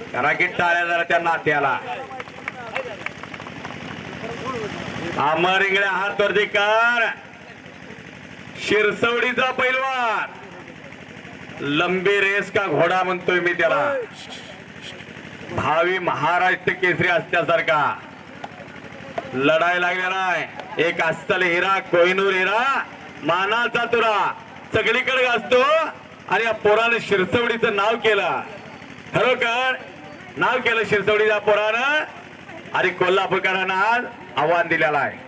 करा टाळ्या जरा त्या नात्याला. अमर इंगळे हात वरती कर. शिरसवडीचा पैलवान. लंबी रेस का घोडा म्हणतोय मी त्याला. भावी महाराष्ट्र केसरी असल्यासारखा. लढाई लागलेला आहे. एक अस्सल हिरा कोहिनूर हिरा. मानाचा तुरा. सगळीकडे असतो आणि या पोराने शिरसवडीचं नाव केलं. खरोखर नाव केलं शिरसवडीच्या पोरानं आणि कोल्हापूरकरांना आज आव्हान दिलेलं आहे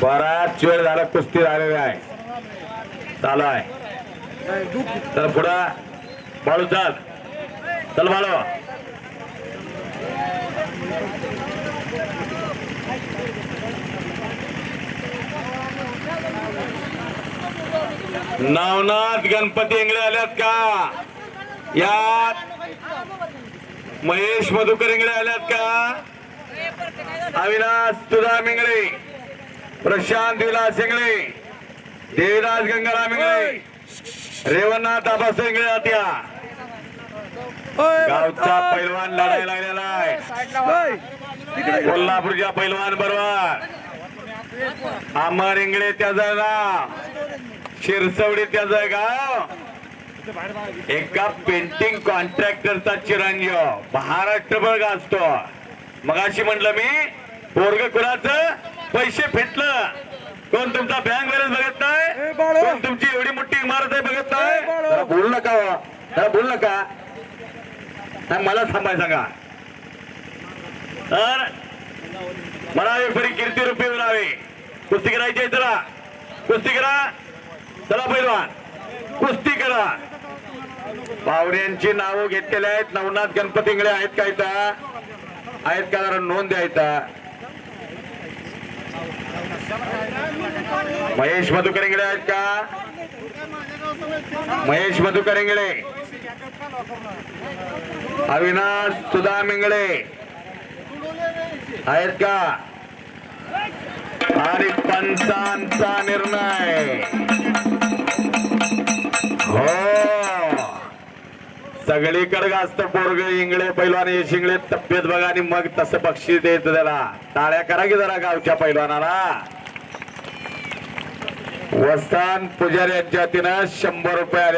बराच वेळ झाला कुस्ती झालेली आहे. चालू आहे. तर पुढं. बाळू चल. चल बाळू. नवनाथ गणपती इंगळे आल्यात का? यात महेश मधुकर इंगळे आल्यात का? अविनाश तुझा मिंगळे प्रशांत विलास इंगळे देवदास गंगाराम इंगळे रेवणनाथ आबास इंगळे आत्या. गावचा पैलवान लढायला लागलेला आहे. कोल्हापूरच्या पैलवान बरोबर. अमर इंगळे त्याचं नाव. शिरसवडी त्याचं गाव. एका पेंटिंग कॉन्ट्रॅक्टरचा चिरंजीव. महाराष्ट्रभर गाजतो. मगाशी म्हटलं मी पोरग कुणाचं? पैसे फेटलं. कोण तुमचा बँक बॅलन्स बघत नाही? कोण तुमची एवढी मोठी इमारत आहे बघत नाही? बोलू नका हो. जरा बोलू नका. मला थांबाय सांगा. तर मला एक फरी कीर्ती रुपये मिळावे कुस्ती करायची आहे चला कुस्ती करा. चला पैलवान. कुस्ती करा. पाहुण्यांची नावं घेतलेली आहेत. नवनाथ गणपतींकडे आहेत का इथं? आहेत का? जरा नोंद द्या महेश महेश मधुकरेंगडे आहेत का? महेश मधुकरेंगडे अविनाश सुधा मिंगळे. आहेत का? आणि पंचांचा निर्णय. हो. सगळीकडे असतं पोरग इंगळे पैलवान यश इंगळे तब्येत बघा आणि मग तसं बक्षीस द्यायचं त्याला. टाळ्या करा की जरा गावच्या पैलवानाला. वस्तान पुजारी यांच्या वतीनं शंभर रुपये आले.